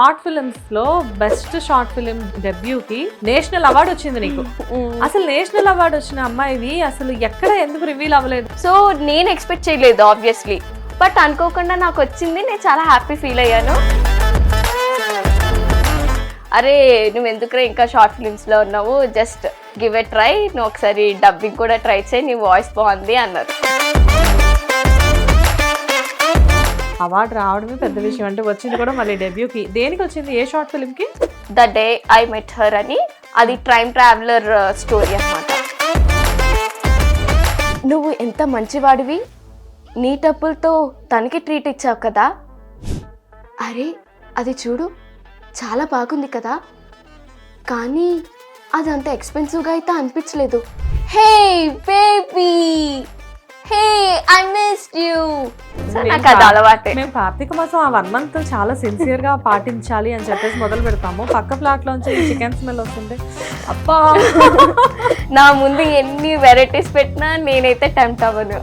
Short ఫిలిమ్స్లో best short film డెబ్యూకి national award వచ్చింది నీకు. అసలు నేషనల్ అవార్డు వచ్చిన అమ్మాయివి అసలు ఎక్కడ ఎందుకు రివీల్ అవ్వలేదు? సో నేను ఎక్స్పెక్ట్ చేయలేదు ఆబ్వియస్లీ బట్ అనుకోకుండా నాకు వచ్చింది నేను చాలా హ్యాపీ ఫీల్ అయ్యాను. అరే నువ్వు ఎందుకు ఇంకా షార్ట్ ఫిలిమ్స్లో ఉన్నావు? జస్ట్ గివ్ ఎ ట్రై నువ్వు ఒకసారి డబ్బింగ్ కూడా ట్రై చేయి నీ వాయిస్ బాగుంది అన్నారు. అవార్డు రావడమే పెద్ద విషయం అంటే వచ్చింది కూడా మళ్ళీ డెబ్యూకి. దేనికి వచ్చింది? ఏ షార్ట్ ఫిలిం కి the day I met her అని. అది టైం ట్రావెలర్ స్టోరీ అన్నమాట. నువ్వు ఎంత మంచివాడివి? నీ డబ్బులతో తనకి ట్రీట్ ఇచ్చావు కదా? అరే అది చూడు చాలా బాగుంది కదా? కానీ అది అంత ఎక్స్పెన్సివ్గా అయితే అనిపించలేదు. Hey baby! Hey I missed you! నాకు అది అలవాటే. మేము కార్తీక మాసం ఆ వన్ మంత్ చాలా సిన్సియర్గా పాటించాలి అని చెప్పేసి మొదలు పెడతాము. పక్క ఫ్లాట్ లోంచి చికెన్ స్మెల్ వస్తుంటే అబ్బా! నా ముందు ఎన్ని వెరైటీస్ పెట్టినా నేనైతే టెంప్ట్ అవ్వను.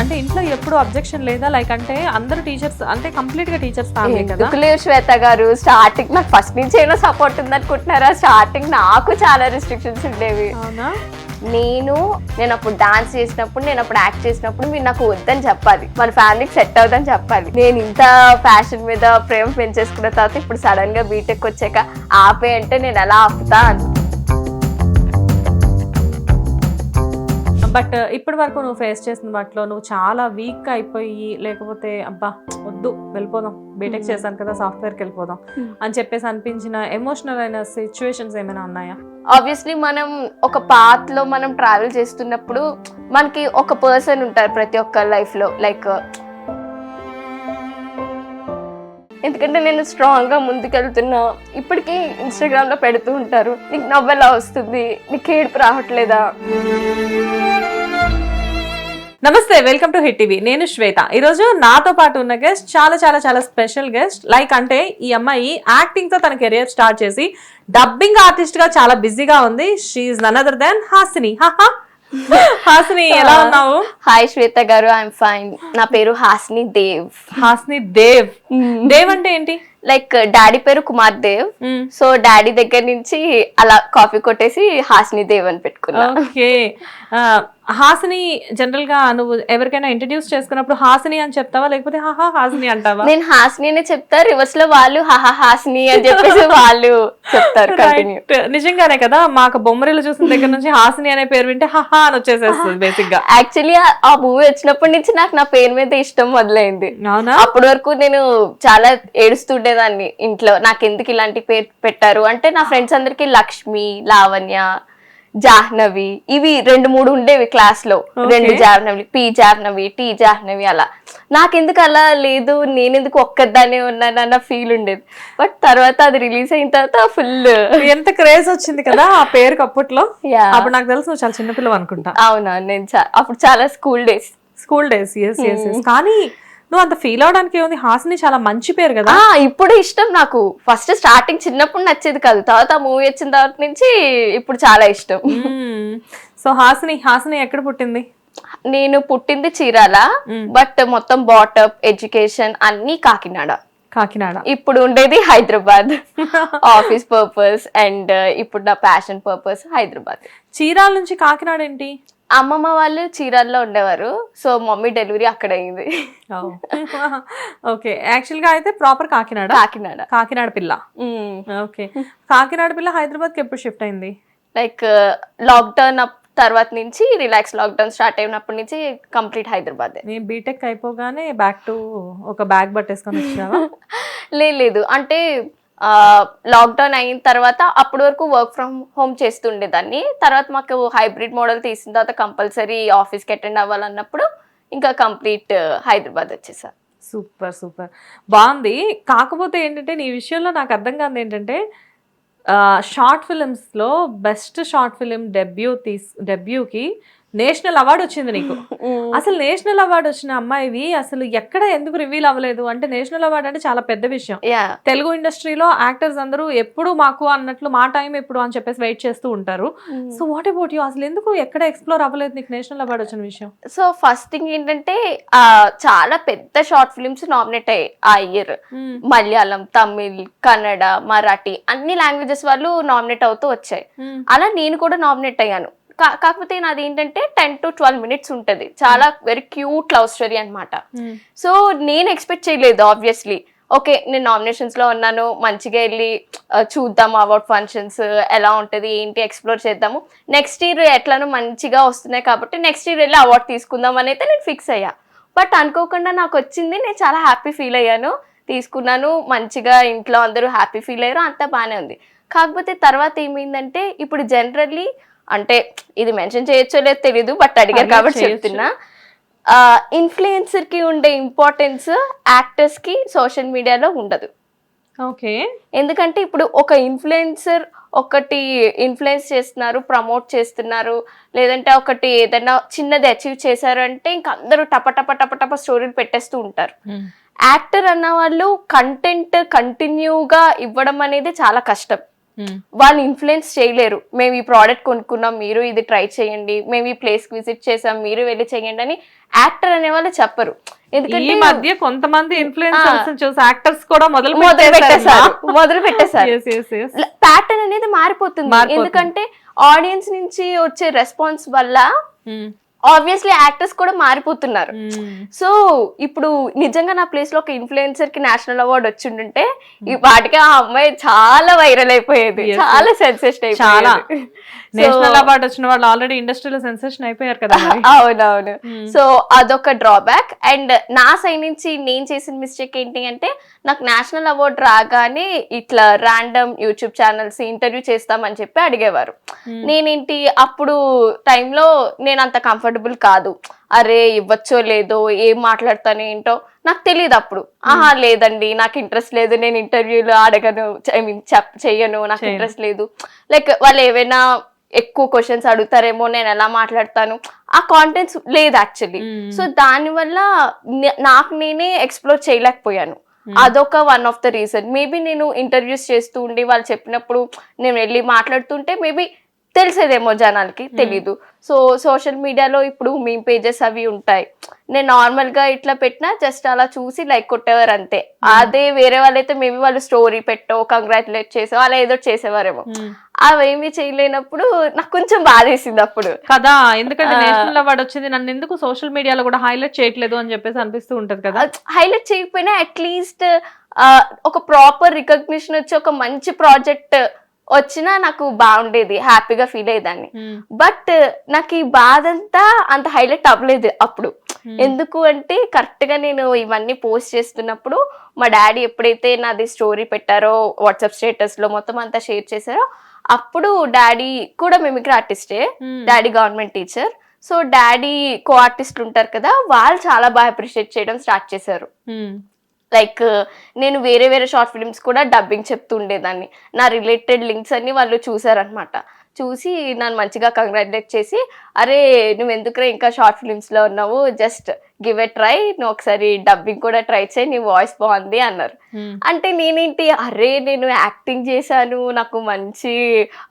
అంటే ఇంట్లో ఎప్పుడు అబ్జెక్షన్ లేదా? లైక్ అంటే అందరు టీచర్స్ అంటే కంప్లీట్గా టీచర్స్ ఫ్యామిలీ కదా? శ్వేత గారు? స్టార్టింగ్ నాకు ఫస్ట్ నుంచి ఏమో సపోర్ట్ ఉంది అనుకుంటున్నారా స్టార్టింగ్ నాకు చాలా రెస్ట్రిక్షన్స్ ఉండేవి. అవునా? నేను నేను అప్పుడు డాన్స్ చేసినప్పుడు నేను అప్పుడు యాక్ట్ చేసినప్పుడు మీరు నాకు వద్దని చెప్పాలి. మన ఫ్యామిలీకి సెట్ అవుదని చెప్పాలి. నేను ఇంత ఫ్యాషన్ మీద ప్రేమ పెంచేసుకున్న తర్వాత ఇప్పుడు సడన్గా బీటెక్ వచ్చాక ఆపే అంటే నేను ఎలా ఆపుతా బట్ ఇప్పటి వరకు నువ్వు ఫేస్ చేసిన వాటిలో నువ్వు చాలా వీక్ అయిపోయి లేకపోతే అబ్బా వద్దు వెళ్ళిపోదాం. బీటెక్ చేశాను కదా సాఫ్ట్వేర్కి వెళ్ళిపోదాం Hmm. అని చెప్పేసి అనిపించిన ఎమోషనల్ అయిన సిచ్యువేషన్స్ ఏమైనా ఉన్నాయా? ఆబ్వియస్లీ మనం ఒక పాత్లో మనం ట్రావెల్ చేస్తున్నప్పుడు మనకి ఒక పర్సన్ ఉంటారు ప్రతి ఒక్క లైఫ్లో. లైక్ ఎందుకంటే నేను స్ట్రాంగ్గా ముందుకెళ్తున్నా. ఇప్పటికీ ఇన్స్టాగ్రామ్లో పెడుతూ ఉంటారు. నీకు నవ్వెలా వస్తుంది? నీకు ఏడుపు రావట్లేదా? నమస్తే వెల్కమ్ టు హిట్ టీవీ నేను శ్వేత. ఈరోజు నాతో పాటు ఉన్న గెస్ట్ చాలా చాలా చాలా స్పెషల్ గెస్ట్ లైక్ అంటే ఈ అమ్మాయి యాక్టింగ్తో తన కెరియర్ స్టార్ట్ చేసి డబ్బింగ్ ఆర్టిస్ట్గా చాలా బిజీగా ఉంది. She none other than Hasini హాహా హాసిని ఎలా ఉన్నావు? హాయ్ శ్వేత గారు ఐఎమ్ ఫైన్. నా పేరు హాస్ని దేవ్. హాసిని దేవ్. దేవ్ అంటే ఏంటి? లైక్ డాడీ పేరు కుమార్ దేవ్. సో డాడీ దగ్గర నుంచి అలా కాఫీ కొట్టేసి హాస్ని దేవ్ అని పెట్టుకున్నా. ఓకే. హాసిని జనరల్గా నువ్వు ఎవరికైనా ఇంట్రడ్యూస్ చేసుకున్నప్పుడు హాసిని అని చెప్తావా? లేకపోతే హాహా హాసిని అంటావా? నేను హాస్ని అనే చెప్తా రివర్స్లో వాళ్ళు హాహా హాస్ని అని చెప్పేసి వాళ్ళు చెప్తారు. నిజంగానే కదా మాకు బొమ్మరిలు చూసిన దగ్గర నుంచి హాసిని అనే పేరు వింటే హహా అని వచ్చేసేస్తుంది బేసిక్గా యాక్చువల్లీ ఆ మూవీ వచ్చినప్పటి నుంచి నాకు నా పేరు మీద ఇష్టం మొదలైంది. అప్పటి వరకు నేను చాలా ఏడుస్తుండేదాన్ని ఇంట్లో. నాకు ఎందుకు ఇలాంటి పేరు పెట్టారు? అంటే నా ఫ్రెండ్స్ అందరికి లక్ష్మి లావణ్య జాహ్నవి. ఇవి రెండు మూడు ఉండేవి క్లాస్లో రెండు జాహ్నవి పి జాహ్నవి టి జాహ్నవి అలా. నాకెందుకు అలా లేదు? నేనెందుకు ఒక్కదానే ఉన్నాను అన్న ఫీల్ ఉండేది. బట్ తర్వాత అది రిలీజ్ అయిన తర్వాత ఫుల్ ఎంత క్రేజ్ వచ్చింది కదా ఆ పేరుకి అప్పట్లో. అప్పుడు నాకు తెలుసు నువ్వు చాలా చిన్నపిల్లవు అనుకుంటా అవునా? నేను అప్పుడు చాలా school days. School days. Yes yes కానీ నువ్వు అంత ఫీల్ అవడానికి ఏముంది? హాసిని చాలా మంచి పేరు కదా. ఆ ఇప్పుడు ఇష్టం నాకు. ఫస్ట్ స్టార్టింగ్ చిన్నప్పుడు నచ్చేది కాదు. తర్వాత మూవీ వచ్చిన తర్వాత నుంచి ఇప్పుడు చాలా ఇష్టం. సో హాసిని హాసిని ఎక్కడ పుట్టింది? నేను పుట్టింది చీరాల. బట్ మొత్తం బాటప్ ఎడ్యుకేషన్ అన్ని కాకినాడ. కాకినాడ. ఇప్పుడు ఉండేది హైదరాబాద్. ఆఫీస్ పర్పస్ అండ్ ఇప్పుడు నా ప్యాషన్ పర్పస్ హైదరాబాద్. చీరాల నుంచి కాకినాడ ఏంటి? అమ్మమ్మ వాళ్ళు చీరాల్లో ఉండేవారు. సో మమ్మీ డెలివరీ అక్కడ అయింది. ఓకే. యాక్చువల్గా అయితే ప్రాపర్ కాకినాడ. కాకినాడ. కాకినాడ పిల్ల. ఓకే. కాకినాడ పిల్ల హైదరాబాద్కి ఎప్పుడు షిఫ్ట్ అయింది? లైక్ లాక్డౌన్ తర్వాత నుంచి రిలాక్స్ లాక్డౌన్ స్టార్ట్ అయినప్పటి నుంచి కంప్లీట్ హైదరాబాద్. నీ బీటెక్ అయిపోగానే బ్యాక్ టు ఒక బ్యాగ్ పట్టేసుకొని వచ్చావా? లేదు లేదు. అంటే లాక్డౌన్ అయిన తర్వాత అప్పటి వరకు వర్క్ ఫ్రమ్ హోమ్ చేస్తుండేదాన్ని. తర్వాత మాకు హైబ్రిడ్ మోడల్ తీసిన తర్వాత కంపల్సరీ ఆఫీస్కి అటెండ్ అవ్వాలన్నప్పుడు ఇంకా కంప్లీట్ హైదరాబాద్ వచ్చేసా. Super super. బాగుంది. కాకపోతే ఏంటంటే నీ విషయంలో నాకు అర్థం కాదు ఏంటంటే షార్ట్ ఫిలిమ్స్లో బెస్ట్ షార్ట్ ఫిలిం డెబ్యూ తీస్ డెబ్యూకి నేషనల్ అవార్డు వచ్చింది నీకు. అసలు నేషనల్ అవార్డు వచ్చిన అమ్మాయివి అసలు ఎక్కడ ఎందుకు రివీల్ అవ్వలేదు? అంటే నేషనల్ అవార్డు అంటే చాలా పెద్ద విషయం. తెలుగు ఇండస్ట్రీలో యాక్టర్స్ అందరూ ఎప్పుడు మాకు అన్నట్లు మా టైం ఎప్పుడు అని చెప్పేసి వెయిట్ చేస్తూ ఉంటారు. సో వాట్ అబౌట్ యూ అసలు ఎందుకు ఎక్కడ ఎక్స్ప్లోర్ అవ్వలేదు నీకు నేషనల్ అవార్డు వచ్చిన విషయం? సో ఫస్ట్ థింగ్ ఏంటంటే ఆ చాలా పెద్ద షార్ట్ ఫిల్మ్స్ నామినేట్ అయ్యాయి ఆ ఇయర్ మలయాళం తమిళ్ కన్నడ మరాఠీ అన్ని లాంగ్వేజెస్ వాళ్ళు నామినేట్ అవుతూ వచ్చాయి. అలా నేను కూడా నామినేట్ అయ్యాను. కాకపోతే నాది ఏంటంటే టెన్ టు ట్వెల్వ్ మినిట్స్ ఉంటుంది. చాలా వెరీ క్యూట్ లవ్ స్టోరీ అన్నమాట. సో నేను ఎక్స్పెక్ట్ చేయలేదు ఆబ్వియస్లీ ఓకే నేను నామినేషన్స్లో ఉన్నాను మంచిగా వెళ్ళి ఆ, చూద్దాం అవార్డ్ ఫంక్షన్స్ ఎలా ఉంటది ఏంటి ఎక్స్ప్లోర్ చేద్దాము. నెక్స్ట్ ఇయర్ ఎట్లానో మంచిగా వస్తున్నాయి కాబట్టి నెక్స్ట్ ఇయర్ వెళ్ళి అవార్డ్ తీసుకుందాం అని అయితే నేను ఫిక్స్ అయ్యా. బట్ అనుకోకుండా నాకు వచ్చింది నేను చాలా హ్యాపీ ఫీల్ అయ్యాను. తీసుకున్నాను మంచిగా ఇంట్లో అందరూ హ్యాపీ ఫీల్ అయ్యారు అంతా బాగానే ఉంది. కాకపోతే తర్వాత ఏమైందంటే ఇప్పుడు జనరల్లీ అంటే ఇది మెన్షన్ చేయొచ్చో లేదో తెలీదు బట్ అడిగారు కాబట్టి. చెప్తున్నా. ఇన్ఫ్లుయెన్సర్కి ఉండే ఇంపార్టెన్స్ యాక్టర్స్కి సోషల్ మీడియాలో ఉండదు. ఓకే. ఎందుకంటే ఇప్పుడు ఒక ఇన్ఫ్లుయెన్సర్ ఒకటి ఇన్ఫ్లుయెన్స్ చేస్తున్నారు ప్రమోట్ చేస్తున్నారు లేదంటే ఒకటి ఏదైనా చిన్నది అచీవ్ చేశారు అంటే ఇంక అందరూ టప టప టప టప స్టోరీలు పెట్టేస్తూ ఉంటారు. యాక్టర్ అన్న వాళ్ళు కంటెంట్ కంటిన్యూగా ఇవ్వడం అనేది చాలా కష్టం. వాళ్ళు ఇన్ఫ్లుయెన్స్ చేయలేరు మేము ఈ ప్రోడక్ట్ కొనుక్కున్నాం మీరు ఇది ట్రై చేయండి మేము ఈ ప్లేస్కి విజిట్ చేసాం మీరు వెళ్ళి చేయండి అని యాక్టర్ అనే వాళ్ళు చెప్పరు ఈ ఎందుకంటే మధ్య కొంతమంది ఇన్ఫ్లుయెన్సర్స్ చూసి యాక్టర్స్ కూడా మొదలు మొదలు పెట్టేశారు మొదలు పెట్టేశారు Yes, yes, yes. ప్యాటర్న్ అనేది మారిపోతుంది మారిపోతుంది. ఎందుకంటే ఆడియన్స్ నుంచి వచ్చే రెస్పాన్స్ వల్ల Hmm. ఆబ్వియస్లీ యాక్టర్స్ కూడా మారిపోతున్నారు. Hmm. సో ఇప్పుడు నిజంగా నా ప్లేస్లో ఒక ఇన్ఫ్లుయెన్సర్కి నేషనల్ అవార్డ్ వచ్చిండుంటే ఈ వాటికి ఆ అమ్మాయి చాలా వైరల్ అయిపోయేది. చాలా సెన్సేషన్ చాలా. అయిపోయేది నేషనల్ అవార్డు వచ్చిన వాళ్ళు ఆల్రెడీ ఇండస్ట్రీలో సెన్సేషన్ అయిపోయారు కదా. అవునవును. సో అదొక డ్రాబ్యాక్ అండ్ నా సైడ్ నుంచి నేను చేసిన మిస్టేక్ ఏంటి అంటే నాకు నేషనల్ అవార్డ్ రాగానే ఇట్లా ర్యాండమ్ యూట్యూబ్ ఛానల్స్ ఇంటర్వ్యూ చేస్తామని చెప్పి అడిగేవారు. నేనేంటి? అప్పుడు టైంలో నేను అంత కంఫర్టబుల్ కాదు. అరే ఇవ్వచ్చో లేదో ఏం మాట్లాడతాను ఏంటో నాకు తెలియదు అప్పుడు. ఆహా లేదండి నాకు ఇంట్రెస్ట్ లేదు నేను ఇంటర్వ్యూలు అడగను ఐ మీన్ చెప్ చెయ్యను నాకు. ఇంట్రెస్ట్ లేదు. లైక్ వాళ్ళు ఏవైనా ఎక్కువ క్వశ్చన్స్ అడుగుతారేమో నేను ఎలా మాట్లాడతాను ఆ కాంటెంట్స్ లేదు యాక్చువల్లీ Hmm. సో దానివల్ల నే- నాకు నేనే ఎక్స్ప్లోర్ చేయలేకపోయాను. Hmm. అదొక one of the reason maybe నేను ఇంటర్వ్యూస్ చేస్తూ ఉండి వాళ్ళు చెప్పినప్పుడు నేను వెళ్ళి మాట్లాడుతుంటే మేబీ తెలిసేదేమో జనాలకి తెలీదు. సో సోషల్ మీడియాలో ఇప్పుడు మీ పేజెస్ అవి ఉంటాయి. నేను నార్మల్గా ఇట్లా పెట్టినా జస్ట్ అలా చూసి లైక్ కొట్టేవారు అంతే. అదే వేరే వాళ్ళైతే మేబీ వాళ్ళు స్టోరీ పెట్టో కంగ్రాచులేట్ చేసో అలా ఏదో చేసేవారేమో. అవేమి చేయలేనప్పుడు నాకు కొంచెం బాధేసింది అప్పుడు. కదా ఎందుకంటే నేషనల్ అవార్డు వచ్చింది. నన్ను ఎందుకు సోషల్ మీడియాలో కూడా హైలైట్ చేయట్లేదు అని చెప్పేసి అనిపిస్తూ ఉంటది కదా. హైలైట్ చేయకపోయినా అట్లీస్ట్ ఒక ప్రాపర్ రికగ్నిషన్ వచ్చి ఒక మంచి ప్రాజెక్ట్ వచ్చినా నాకు బాగుండేది హ్యాపీగా ఫీల్ అయ్యేదాన్ని. బట్ నాకు ఈ బాధ అంతా అంత హైలైట్ అవ్వలేదు అప్పుడు ఎందుకు అంటే కరెక్ట్గా నేను ఇవన్నీ పోస్ట్ చేస్తున్నప్పుడు మా డాడీ ఎప్పుడైతే నాది స్టోరీ పెట్టారో వాట్సాప్ స్టేటస్లో మొత్తం అంతా షేర్ చేశారో అప్పుడు డాడీ కూడా mimicry ఆర్టిస్టే. Daddy government teacher so daddy కో ఆర్టిస్టులు ఉంటారు కదా వాళ్ళు చాలా బాగా అప్రిషియేట్ చేయడం స్టార్ట్ చేశారు. లైక్ నేను వేరే వేరే షార్ట్ ఫిల్మ్స్ కూడా డబ్బింగ్ చెప్తూ ఉండేదాన్ని నా రిలేటెడ్ లింక్స్ అన్ని వాళ్ళు చూసారనమాట చూసి నన్ను మంచిగా కంగ్రాచులేట్ చేసి అరే నువ్వు ఎందుకురా ఇంకా షార్ట్ ఫిల్మ్స్లో ఉన్నావు? జస్ట్ గివ్ ఎ ట్రై నువ్వు ఒకసారి డబ్బింగ్ కూడా ట్రై చేయి నీ వాయిస్ బాగుంది అన్నారు. అంటే నేనేంటి అరే నేను యాక్టింగ్ చేశాను నాకు మంచి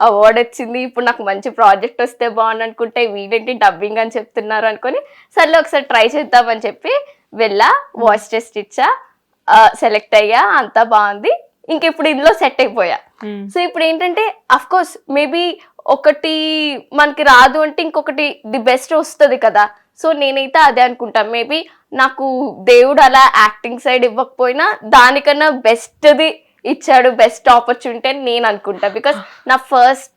అవార్డ్ వచ్చింది ఇప్పుడు నాకు మంచి ప్రాజెక్ట్ వస్తే బాగుంది అనుకుంటే వీళ్ళేంటి డబ్బింగ్ అని చెప్తున్నారు అనుకొని సర్లే ఒకసారి ట్రై చేద్దామని చెప్పి వెళ్ళా వాయిస్ టెస్ట్ ఇచ్చా సెలెక్ట్ అయ్యా అంతా బాగుంది. ఇంక ఇప్పుడు ఇందులో సెట్ అయిపోయా. Hmm. సో ఇప్పుడు ఏంటంటే అఫ్ కోర్స్ మేబీ ఒకటి మనకి రాదు అంటే ఇంకొకటి ది బెస్ట్ వస్తుంది కదా. సో నేనైతే అదే అనుకుంటా. మేబీ నాకు దేవుడు అలా యాక్టింగ్ సైడ్ ఇవ్వకపోయినా దానికన్నా బెస్ట్ది ఇచ్చాడు బెస్ట్ ఆపర్చునిటీ అని నేను అనుకుంటా. బికాస్ నా ఫస్ట్